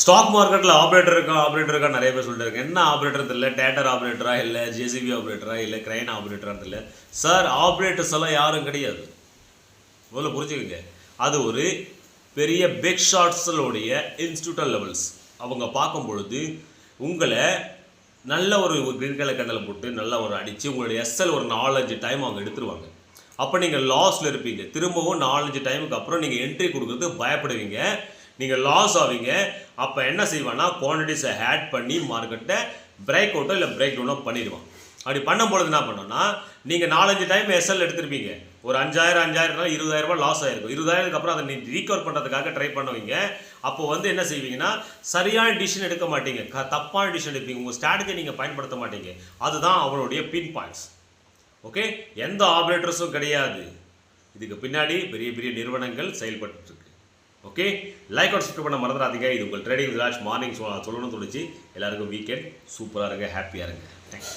Stock மார்க்கெட்டில் operator இருக்கா operator இருக்கா நிறைய பேர் சொல்லிட்டு இருக்கு என்ன ஆப்ரேட்டர் தெரியல. டேட்டர் ஆப்ரேட்டரா இல்லை ஜேசிபி ஆப்ரேட்டரா இல்லை கிரைன் ஆப்ரேட்டரா தெரியல. சார் ஆப்ரேட்டர்ஸ் எல்லாம் யாரும் கிடையாது. முதல்ல புரிஞ்சுக்கோங்க. அது ஒரு பெரிய பிக் ஷாட்ஸுடைய இன்ஸ்டியூட்டல் லெவல்ஸ் அவங்க பார்க்கும் பொழுது உங்களை நல்ல ஒரு கிரீன் கலர் கண்ணில் போட்டு நல்லா ஒரு அடித்து உங்களுடைய எஸ்எல் ஒரு நாலஞ்சு டைம் அவங்க எடுத்துருவாங்க. அப்போ நீங்கள் லாஸில் இருப்பீங்க. திரும்பவும் நாலஞ்சு டைமுக்கு அப்புறம் நீங்கள் என்ட்ரி கொடுக்குறது பயப்படுவீங்க. நீங்கள் லாஸ் ஆவீங்க அப்போ என்ன செய்வான்னா குவான்டிட்டிஸை ஆட் பண்ணி மார்க்கெட்டை பிரேக் அவுட்டோ இல்லை பிரேக் டவுனோ பண்ணிடுவான். அப்படி பண்ணும்பொழுது என்ன பண்ணோம்னா நீங்கள் நாலஞ்சு டைம் எஸ்எல் எடுத்திருப்பீங்க. ஒரு அஞ்சாயிரம் அஞ்சாயிரம் இருபதாயிரம் லாஸ் ஆகிருக்கும் இருபதாயிரத்துக்கு அப்புறம் அதை நீ ரீகவர் பண்ணுறதுக்காக ட்ரை பண்ணுவீங்க. அப்போ வந்து என்ன செய்வீங்கன்னா சரியான டிசிஷன் எடுக்க மாட்டீங்க. க தப்பான டிசிஷன் எடுப்பீங்க. உங்கள் ஸ்ட்ராட்டஜி நீங்கள் பயன்படுத்த மாட்டீங்க. அதுதான் அவனுடைய பின் பாயிண்ட்ஸ் ஓகே எந்த ஆப்ரேட்டர்ஸும் கிடையாது. இதுக்கு பின்னாடி பெரிய பெரிய நிறுவனங்கள் செயல்பட்டுருக்கு ஓகே? லைக் அவுட் சப்ஸ்கிரைப் பண்ண மறந்துடாதீங்க. இது உங்கள் ட்ரேடிங் விராஜ் மார்னிங் சொல்லணும்னு சொல்லிச்சு எல்லாருக்கும் வீக்கெண்ட் சூப்பராக இருங்க ஹாப்பியாக இருங்க. தேங்க்ஸ்